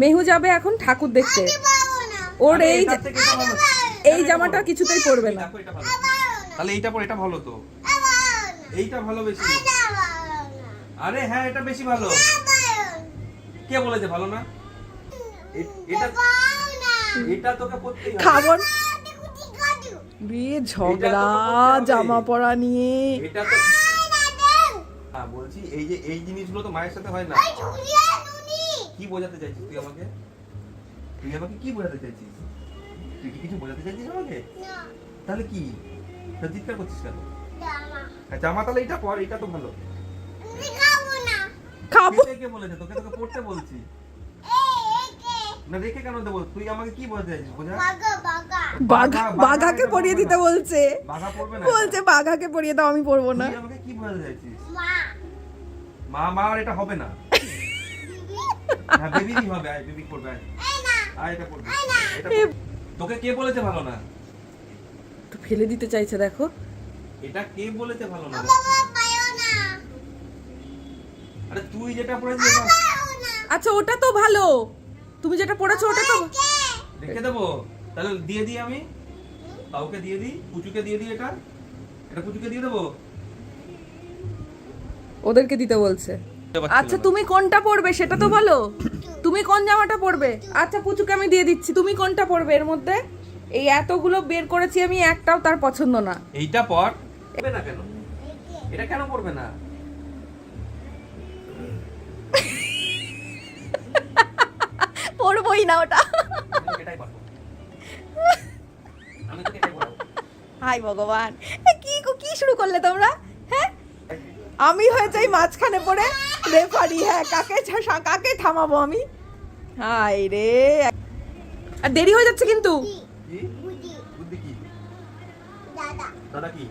মেহু যাবে এখন ঠাকুর দেখতে। ওর এই। এই জামাটা কিছুতেই পরবে না। তাহলে এইটা পর এটা ভালো তো? এইটা ভালো বেশি। আরে হ্যাঁ এটা বেশি ভালো। কে বলেছে ভালো না? এটা এটা তোকে পরতেই হবে। খাব না। বিয়ে ঝগড়া জামা পরা নিয়ে। এটা তো হ্যাঁ বলছি এই যে এই জিনিসগুলো তো মায়ের সাথে হয় না। কি বোঝাতে চাইছিস তুই আমাকে? তুই আমাকে কি বোঝাতে চাইছিস? তুই কি কিছু বোঝাতে চাইছিস আমাকে? তাহলে কি? চিৎকার করছিস কেন? জামা। তাহলে এটা পর এটা তো ভালো। খাব কে কে বলেছে? তোকে তোকে পড়তে বলছি। না রেখে কেন দেবো? তুই আমাকে কি বোঝাতে চাইছিস বোঝা? বাঘা বাঘা- বাঘাকে বাঘা পরিয়ে দিতে বলছে। বাঘা পড়বে না বলছে বাঘাকে পরিয়ে দাও আমি পরবো না। আমাকে কি বোঝাতে চাইছিস? মা মা আর এটা হবে না। হ্যাঁ বেবিরই হবে আয় বেবি করবে আয়। আয় এটা করবে। এটা তোকে কে বলেছে ভালো না? তো ফেলে দিতে চাইছে দেখো। এটা কে বলেছে ভালো না? আরে তুই যেটা পড়েছিস আচ্ছা ওটা তো ভালো। তুমি যেটা পড়েছো ওটা তো রেখে দেবো। তাহলে দিয়ে দিই আমি। কাউকে দিয়ে দিই কুচুকে দিয়ে দিই এটা। এটা কুচুকে দিয়ে দেবো? ওদেরকে দিতে বলছে। আচ্ছা তুমি কোনটা পরবে সেটা তো বলো। তুমি কোন জামাটা পরবে? আচ্ছা পুচুকে আমি দিয়ে দিচ্ছি। তুমি কোনটা পরবে এর মধ্যে? এই এতগুলো বের করেছি আমি একটাও তার পছন্দ না। এইটা পর। পড়বে না কেন? এটা কেন পড়বে না? পরবই না ওটা। হাই ভগবান। কি কি শুরু করলে তোমরা? হ্যাঁ? আমি হয়ে যাই মাঝখানে পড়ে। রেফারি হ্যাঁ কাকে ছা- কাকে থামাবো আমি? হাই রে। আর দেরি হয়ে যাচ্ছে কিন্তু। কি? দাদা কি?